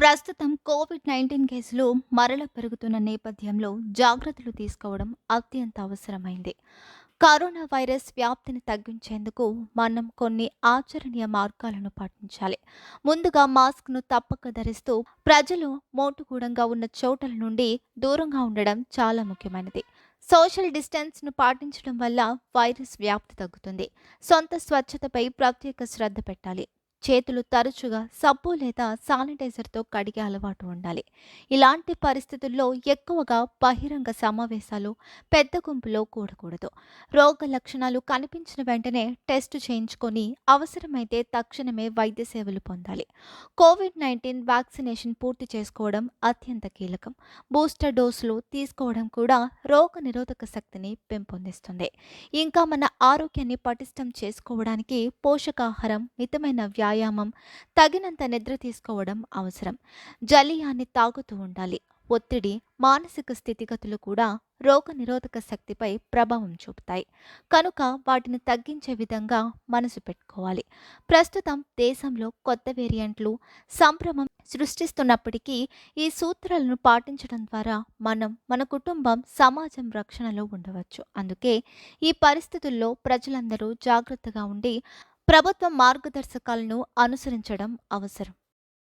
ప్రస్తుతం Covid nineteen కేసులు మరల పెరుగుతున్న నేపథ్యంలో జాగ్రత్తలు తీసుకోవడం అత్యంత అవసరమైంది. కరోనా వైరస్ వ్యాప్తిని తగ్గించేందుకు మనం కొన్ని ఆచరణీయ మార్గాలను పాటించాలి. ముందుగా మాస్క్ను తప్పక ధరిస్తూ ప్రజలు మోటుగూడంగా ఉన్న చోటల నుండి దూరంగా ఉండడం చాలా ముఖ్యమైనది. సోషల్ డిస్టెన్స్ను పాటించడం వల్ల వైరస్ వ్యాప్తి తగ్గుతుంది. సొంత స్వచ్ఛతపై ప్రత్యేక శ్రద్ధ పెట్టాలి. చేతులు తరచుగా సబ్బు లేదా శానిటైజర్తో కడిగే అలవాటు ఉండాలి. ఇలాంటి పరిస్థితుల్లో ఎక్కువగా బహిరంగ సమావేశాలు పెద్ద గుంపులో కూడకూడదు. రోగ లక్షణాలు కనిపించిన వెంటనే టెస్ట్ చేయించుకొని అవసరమైతే తక్షణమే వైద్య సేవలు పొందాలి. కోవిడ్ నైన్టీన్ వ్యాక్సినేషన్ పూర్తి చేసుకోవడం అత్యంత కీలకం. బూస్టర్ డోసులు తీసుకోవడం కూడా రోగ నిరోధక శక్తిని పెంపొందిస్తుంది. ఇంకా మన ఆరోగ్యాన్ని పటిష్టం చేసుకోవడానికి పోషకాహారం మితమైన వ్యాయామం తగినంత నిద్ర తీసుకోవడం అవసరం. జలీయాన్ని తాగుతూ ఉండాలి. ఒత్తిడి మానసిక స్థితిగతులు కూడా రోగ నిరోధక శక్తిపై ప్రభావం చూపుతాయి. కనుక వాటిని తగ్గించే విధంగా మనసు పెట్టుకోవాలి. ప్రస్తుతం దేశంలో కొత్త వేరియంట్లు సంభ్రమం సృష్టిస్తున్నప్పటికీ ఈ సూత్రాలను పాటించడం ద్వారా మనం మన కుటుంబం సమాజం రక్షణలో ఉండవచ్చు. అందుకే ఈ పరిస్థితుల్లో ప్రజలందరూ జాగ్రత్తగా ఉండి ప్రభుత్వ మార్గదర్శకాలను అనుసరించడం అవసరం.